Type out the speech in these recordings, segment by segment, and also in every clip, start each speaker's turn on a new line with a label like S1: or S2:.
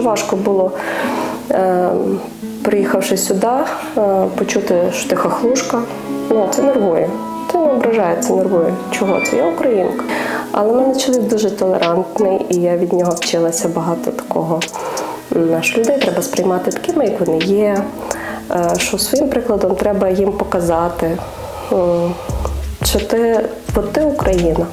S1: Дуже важко було, е, приїхавши сюди, е, почути, що ти хахлушка. Ну, це нервує. Це не ображає, це нервує. Чого це? Я українка. Але мене чоловік дуже толерантний, і я від нього вчилася багато такого. Що людей треба сприймати такими, як вони є. е, Що своїм прикладом треба їм показати, що ти, от ти Україна.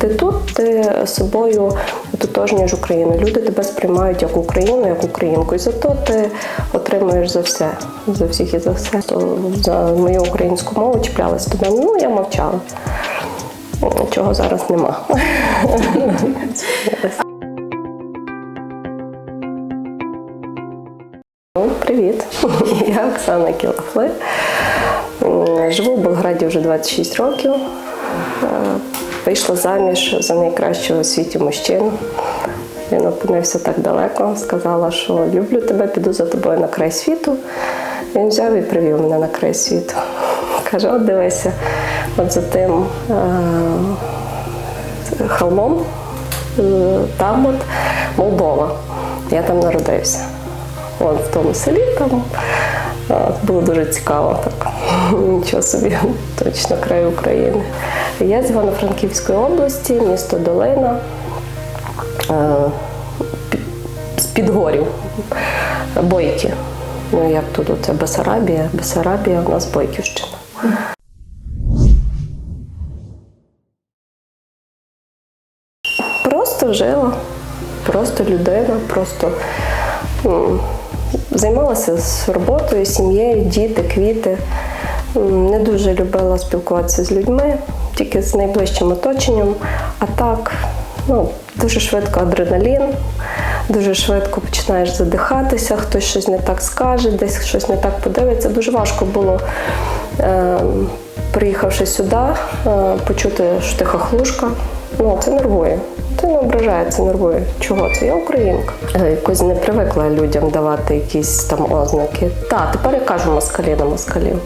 S1: Ти тут, ти собою ототожнюєш Україну. Люди тебе сприймають як Україну, як українку. І зато ти отримуєш за все, за всіх і за все. То за мою українську мову чіплялась мене. Ну, я мовчала. Чого зараз нема. Ну, Привіт, я Оксана Кілафли. Живу в Болграді вже 26 років. Вийшла заміж за найкращого у світі мужчину. Він опинився так далеко, сказала, що люблю тебе, піду за тобою на край світу. Він взяв і привів мене на край світу. Каже, от дивися, от за тим е, холмом, е, там от Молдова. Я там народився. От в тому селі там було дуже цікаво. Так. Нічого собі, точно край України. Я з Івано-Франківської області, місто Долина, е, з Підгорів, Бойки. Ну, як тут це Бесарабія, Бесарабія, у нас Бойківщина. Просто жила, просто людина, просто займалася з роботою, сім'єю, діти, квіти. Не дуже любила спілкуватися з людьми, тільки з найближчим оточенням. А так, ну, дуже швидко адреналін, дуже швидко починаєш задихатися, хтось щось не так скаже, десь щось не так подивиться. Дуже важко було, е, приїхавши сюди, е, почути, що ти хахлушка. Ну, це нервує. Не ображає, нервує. Чого це? Я українка. Е, Якось не привикла людям давати якісь там ознаки. Та, тепер я кажу москалі на москалів.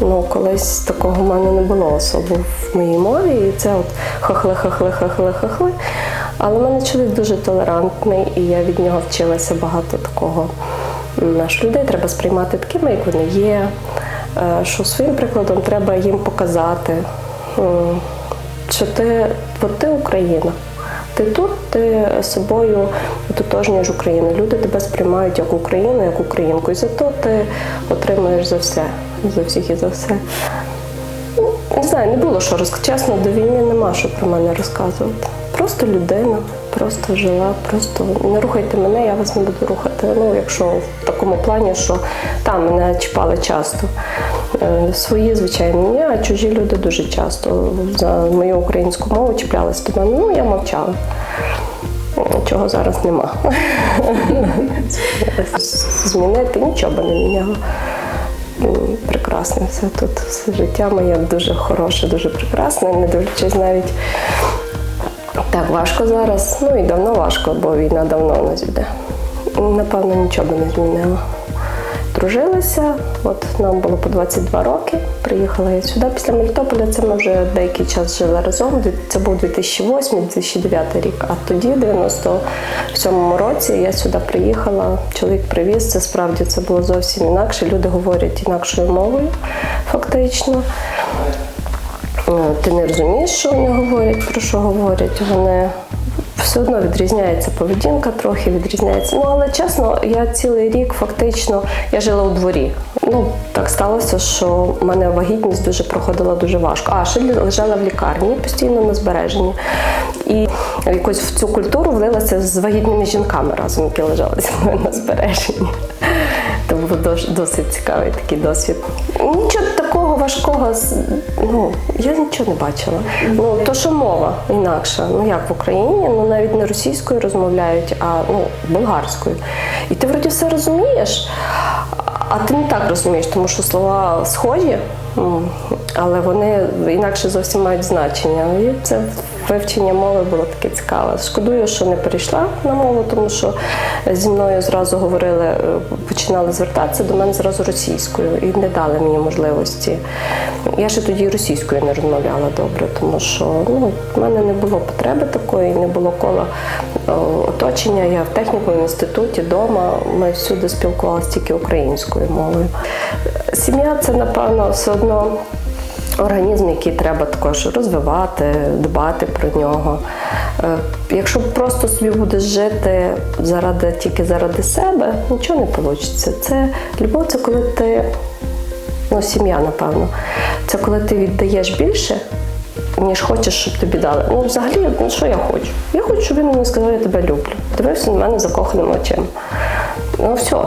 S1: Ну, колись такого в мене не було особо в моїй мові. І це от хахли, хахли, хахли, хахли. Але в мене чоловік дуже толерантний, і я від нього вчилася багато такого. Що людей треба сприймати такими, як вони є. е, Що своїм прикладом треба їм показати, що ти, от ти Україна. Ти тут, ти собою ототожнюєш Україну. Люди тебе сприймають як Україну, як українку. І зато ти отримуєш за все, за всіх і за все. Ну, Не знаю, не було що розказати. Чесно, до війни нема що про мене розказувати. Просто людина, просто жила, просто не рухайте мене, я вас не буду рухати. Ну, якщо в такому плані, що там мене чіпали часто. Е, Свої, звичайно, ні, а чужі люди дуже часто за мою українську мову чіплялися до мене. Ну, я мовчала. Чого зараз нема. Змінити нічого би не міняло. Прекрасне все тут. Все життя моє дуже хороше, дуже прекрасне, не дивлячись навіть так важко зараз. Ну і давно важко, бо війна давно у нас йде. Напевно, нічого би не змінило. Дружилися, от нам було по 22 роки. Приїхала я сюди після Мелітополя. Це ми вже деякий час жили разом. Це був 2008-2009 рік. А тоді, в 97-му році, я сюди приїхала. Чоловік привіз. Це справді це було зовсім інакше. Люди говорять інакшою мовою, фактично. Е, Ти не розумієш, що вони говорять, про що говорять. Вони все одно відрізняється поведінка, трохи відрізняється. Ну але чесно, я цілий рік фактично я жила у дворі. Ну так сталося, що в мене вагітність дуже проходила дуже важко. А ще лежала в лікарні постійно на збереженні. І якось в цю культуру влилася з вагітними жінками разом, які лежали зі мною на збереженні. Був досить цікавий такий досвід. Нічого такого важкого, ну я нічого не бачила. Ну то, що мова інакша. Ну як в Україні, ну навіть не російською розмовляють, а ну болгарською. І ти вроді все розумієш, а ти не так розумієш, тому що слова схожі, але вони інакше зовсім мають значення. І це вивчення мови було таке цікаве. Шкодую, що не перейшла на мову, тому що зі мною зразу говорили, е, починали звертатися до мене зразу російською і не дали мені можливості. Я ще тоді російською не розмовляла добре, тому що ну, в мене не було потреби такої, не було кола оточення. Я в технікумі, в інституті, вдома. Ми всюди спілкувалися тільки українською мовою. Сім'я це, напевно, все одно. Організм, який треба також розвивати, дбати про нього. Е, Якщо просто собі будеш жити заради тільки заради себе, нічого не вийде. Це любов, це коли ти, ну, сім'я, напевно, це коли ти віддаєш більше, ніж хочеш, щоб тобі дали. Ну, взагалі, ну що я хочу? Я хочу, щоб він мені сказав, я тебе люблю. Дивився на мене закоханим очима. Ну все.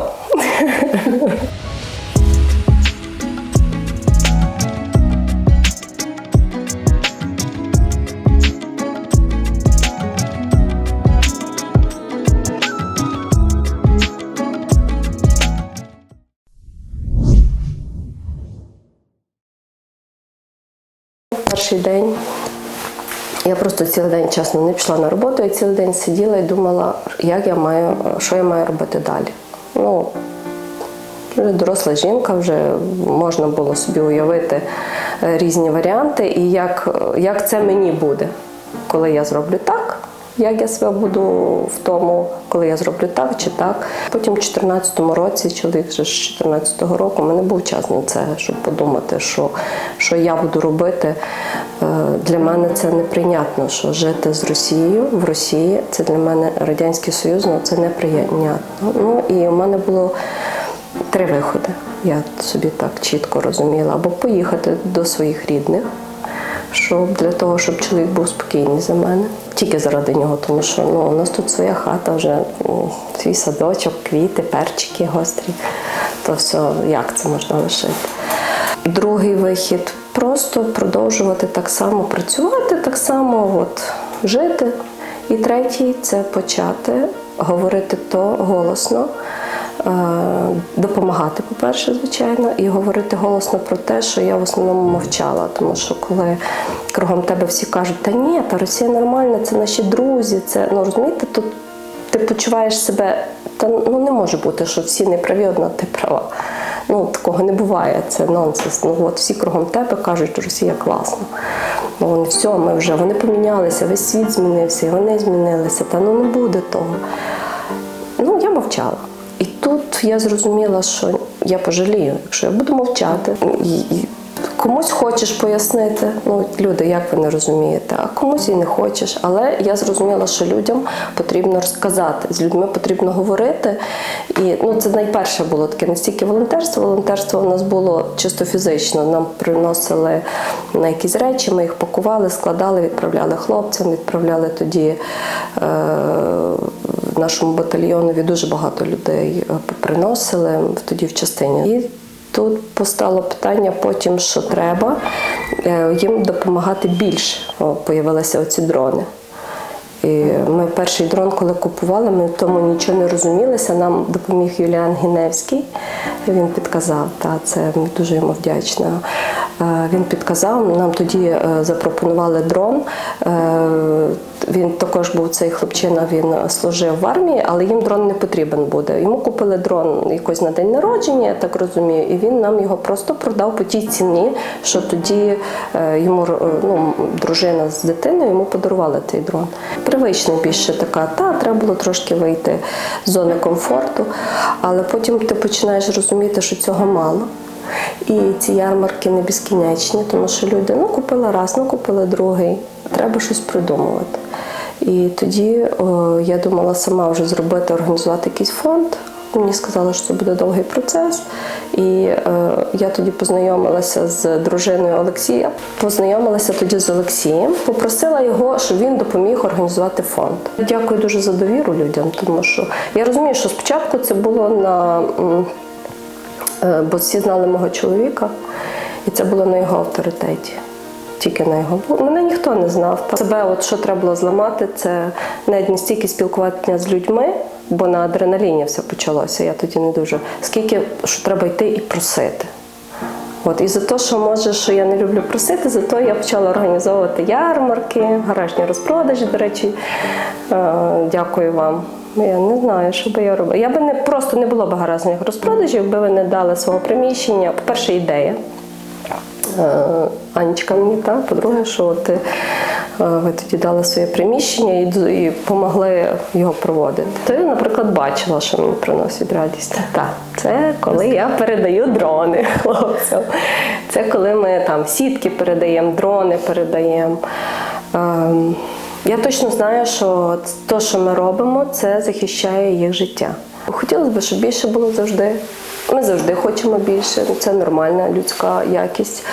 S1: Перший день я просто цілий день чесно не пішла на роботу, я цілий день сиділа і думала, як я маю, що я маю робити далі. Ну, вже доросла жінка, вже можна було собі уявити е, різні варіанти, і як, як це мені буде, коли я зроблю так, як я себе буду в тому, коли я зроблю так чи так. Потім в 2014 році, чоловік вже з 2014 року, у мене був час на це, щоб подумати, що, що я буду робити. Е, Для мене це неприйнятно, що жити з Росією в Росії це для мене Радянський Союз, ну це неприйнятно. Ну і у мене було три виходи. Я собі так чітко розуміла. Або поїхати до своїх рідних, щоб для того, щоб чоловік був спокійний за мене, тільки заради нього, тому що ну, у нас тут своя хата, вже свій садочок, квіти, перчики гострі. То все, як це можна лишити? Другий вихід просто продовжувати так само працювати, так само от, жити. І третій це почати говорити то голосно, допомагати, по-перше, звичайно, і говорити голосно про те, що я в основному мовчала. Тому що коли кругом тебе всі кажуть, та ні, та Росія нормальна, це наші друзі, це ну розумієте, тут ти почуваєш себе, та ну не може бути, що всі неправі, одна ти права. Ну, такого не буває, це нонсенс. Ну от всі кругом тебе кажуть, що Росія класна. Ну вони все, ми вже вони помінялися, весь світ змінився, і вони змінилися. Та ну не буде того. Ну, я мовчала. І тут я зрозуміла, що я пожалію, якщо я буду мовчати. І, і комусь хочеш пояснити, ну люди, як ви не розумієте, а комусь і не хочеш. Але я зрозуміла, що людям потрібно розказати, з людьми потрібно говорити. І ну, це найперше було таке не стільки волонтерство. Волонтерство у нас було чисто фізично. Нам приносили на якісь речі, ми їх пакували, складали, відправляли хлопцям, відправляли тоді. Е- нашому батальйонові дуже багато людей е, приносили тоді в частині. І тут постало питання потім, що треба е, їм допомагати більше. Появилися оці дрони. І ми перший дрон, коли купували, ми в тому нічого не розумілися. Нам допоміг Юліан Гіневський. Він підказав, та це ми дуже йому вдячна. Е, Він підказав, нам тоді е, запропонували дрон. Е, Він також був цей хлопчина, він служив в армії, але їм дрон не потрібен буде. Йому купили дрон якось на день народження, я так розумію, і він нам його просто продав по тій ціні, що тоді йому ну, дружина з дитиною йому подарувала цей дрон. Привична більше така, та треба було трошки вийти з зони комфорту, але потім ти починаєш розуміти, що цього мало. І ці ярмарки не безкінечні, тому що люди ну купили раз, ну купили другий. Треба щось придумувати. І тоді о, я думала сама вже зробити, організувати якийсь фонд. Мені сказали, що це буде довгий процес. І е, я тоді познайомилася з дружиною Олексія. Познайомилася тоді з Олексієм, попросила його, щоб він допоміг організувати фонд. Дякую дуже за довіру людям, тому що я розумію, що спочатку це було на. Е, бо всі знали мого чоловіка, і це було на його авторитеті. Тільки на його. Мене ніхто не знав. Себе, от що треба було зламати, це навіть не стільки спілкування з людьми, бо на адреналіні все почалося. Я тоді не дуже. Скільки що треба йти і просити. От, і за те, що може, що я не люблю просити, зато я почала організовувати ярмарки, гаражні розпродажі, до речі. Е, дякую вам. Я не знаю, що би я робила. Я би не просто не було б гаражних розпродажів, якби ви не дали свого приміщення. По-перше, ідея. Е, Анечка мені, так, по-друге, що ти ви тоді дали своє приміщення і, і допомогли його проводити. То я, наприклад, бачила, що мені приносить радість. Так, це коли я передаю дрони хлопцям. Це коли ми там сітки передаємо, дрони передаємо. Ем, я точно знаю, що те, що ми робимо, це захищає їх життя. Хотілося б, щоб більше було завжди. Ми завжди хочемо більше, це нормальна людська якість.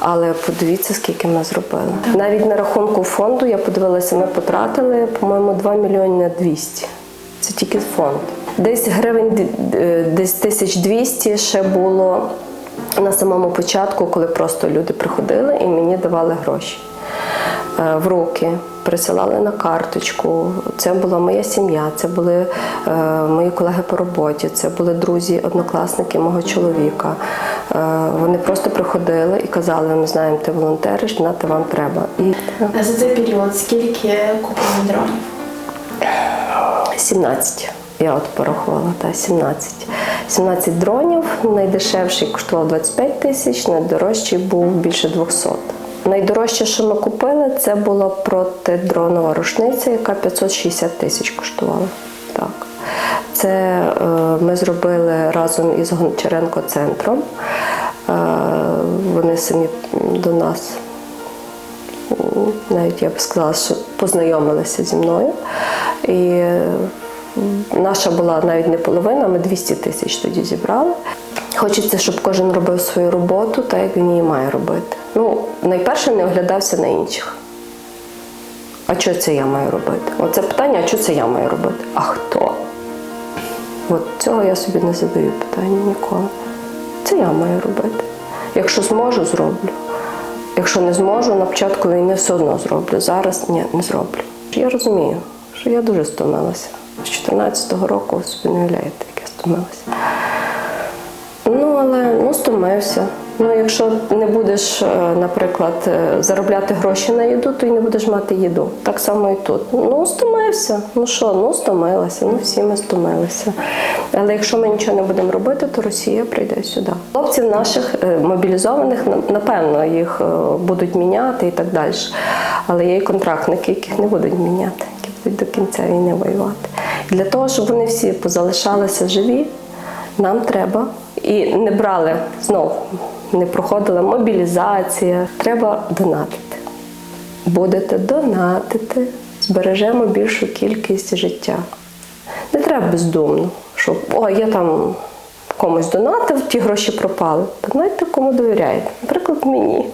S1: Але подивіться, скільки ми зробили. Навіть на рахунку фонду я подивилася, ми потратили, по-моєму, 2 мільйони на 200. Це тільки фонд. Десь гривень е, десь 1200 ще було на самому початку, коли просто люди приходили і мені давали гроші е, в руки, присилали на карточку. Це була моя сім'я, це були е, мої колеги по роботі, це були друзі, однокласники мого чоловіка. Е, вони просто приходили і казали: ми знаємо, ти волонтериш, нате вам треба. І
S2: А за цей період скільки купили дронів?
S1: 17. Я от порахувала, та 17. 17 дронів. Найдешевший коштував 25 тисяч, найдорожчий був більше 200. Найдорожче, що ми купили, це була протидронова рушниця, яка 560 тисяч коштувала. Так. Це е, ми зробили разом із Гончаренко центром. Е, вони самі до нас навіть я б сказала, що познайомилися зі мною. І наша була навіть не половина, ми 200 тисяч тоді зібрали. Хочеться, щоб кожен робив свою роботу, так як він її має робити. Ну, найперше не оглядався на інших. А що це я маю робити? Оце питання, а що це я маю робити? А хто? От цього я собі не задаю питання ніколи. Це я маю робити. Якщо зможу, зроблю. Якщо не зможу, на початку війни все одно зроблю. Зараз ні, не зроблю. Я розумію, що я дуже стомилася. З 14-го року собі не уявляєте, як я стомилася. Ну, але ну, стомився. Ну, якщо не будеш, е, наприклад, е, заробляти гроші на їду, то й не будеш мати їду. Так само і тут. Ну, стомився. Ну що, ну стомилася. Ну всі ми стомилися. Але якщо ми нічого не будемо робити, то Росія прийде сюди. Хлопців наших е, мобілізованих, напевно, їх будуть міняти і так далі. Але є і контрактники, яких не будуть міняти, які будуть до кінця війни воювати. Для того, щоб вони всі позалишалися живі, нам треба і не брали знов, не проходила мобілізація. Треба донатити. Будете донатити, збережемо більшу кількість життя. Не треба бездумно, щоб о, я там комусь донатив, ті гроші пропали. Донайте кому довіряєте. Наприклад, мені.